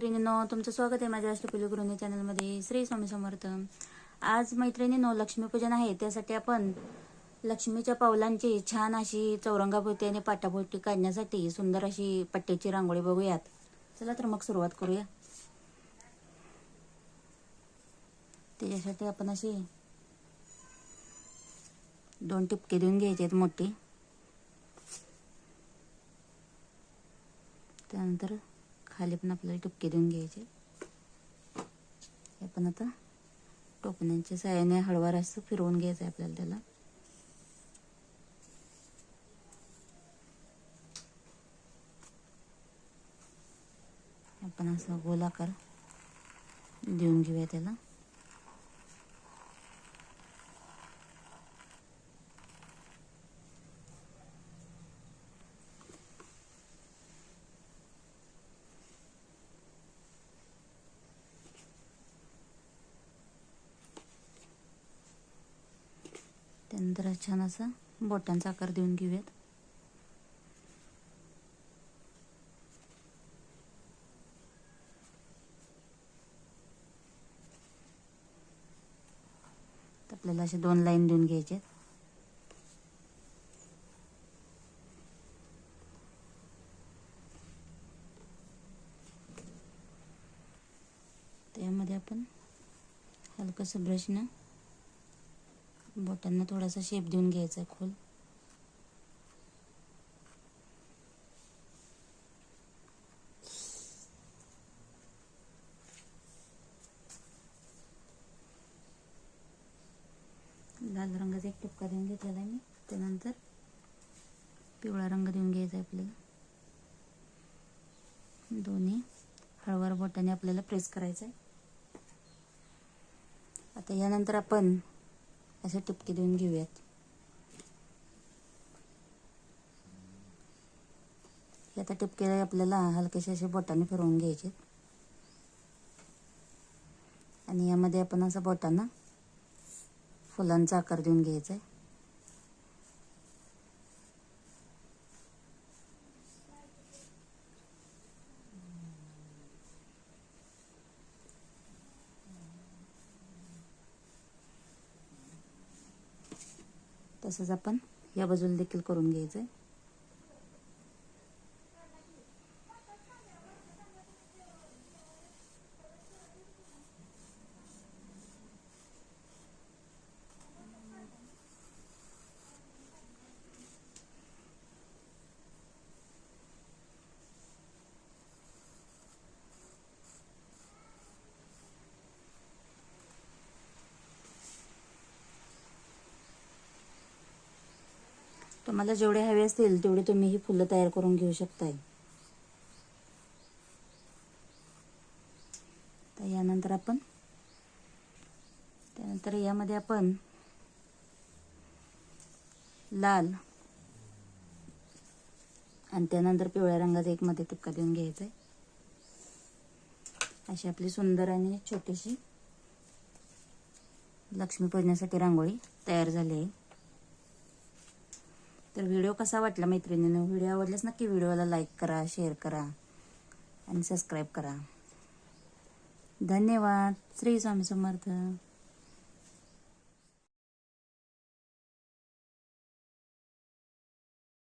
मैत्रिणींनो तुमचं स्वागत आहे माझ्या अष्टपिली गृहिणी चॅनलमध्ये. श्री स्वामी समर्थ. आज मैत्रिणींनो लक्ष्मीपूजन आहे. त्यासाठी आपण लक्ष्मीच्या पावलांची छान अशी चौरंगाभोवती आणि पाटाभोवती काढण्यासाठी सुंदर अशी पट्ट्याची रांगोळी बघूयात. चला तर मग सुरुवात करूया. त्याच्यासाठी आपण अशी दोन टिपके देऊन घ्यायचे आहेत मोठी. त्यानंतर खाली पण आपल्याला टुपके देऊन घ्यायचे. हे पण आता टोपण्यांच्या साह्याने हळवार असं फिरवून घ्यायचं आहे आपल्याला त्याला. आपण असं गोलाकार देऊन घेऊया त्याला. त्यानंतर छान असा बोटांचा आकार देऊन घेऊयात. तर आपल्याला असे दोन लाईन देऊन घ्यायचे त्यामध्ये आपण हलकंसं ब्रशनं बोटांना थोडासा शेप देऊन घ्यायचा आहे खोल. लाल रंगाचा एक टिपका देऊन घेतलेला आहे मी. त्यानंतर पिवळा रंग देऊन घ्यायचा आहे आपल्याला. दोन्ही हळवार बोटाने आपल्याला प्रेस करायचं आहे आता यानंतर आपण असे टिपके देऊन घेऊयात. हे आता टिपके आपल्याला हलकेसे असे बोटाने फिरवून घ्यायचे. आणि यामध्ये आपण असं बोटांना फुलांचा आकार देऊन घ्यायचा आहे. तसंच आपण या बाजूला देखील करून घ्यायचं आहे तुम्हाला जेवढे हवे असतील तेवढे तुम्ही ही फुलं तयार करून घेऊ शकताय. तर यानंतर आपण त्यानंतर यामध्ये आपण लाल आणि त्यानंतर पिवळ्या रंगाचा एक मध्ये टिपका देऊन घ्यायचा आहे अशी आपली सुंदर आणि छोटीशी लक्ष्मी पूजण्यासाठी रांगोळी तयार झाली आहे. तर व्हिडिओ कसा वाटला मैत्रिणीनं? व्हिडिओ आवडल्यास नक्की व्हिडिओला लाईक करा शेअर करा आणि सबस्क्राईब करा. धन्यवाद. श्री स्वामी समर्थ.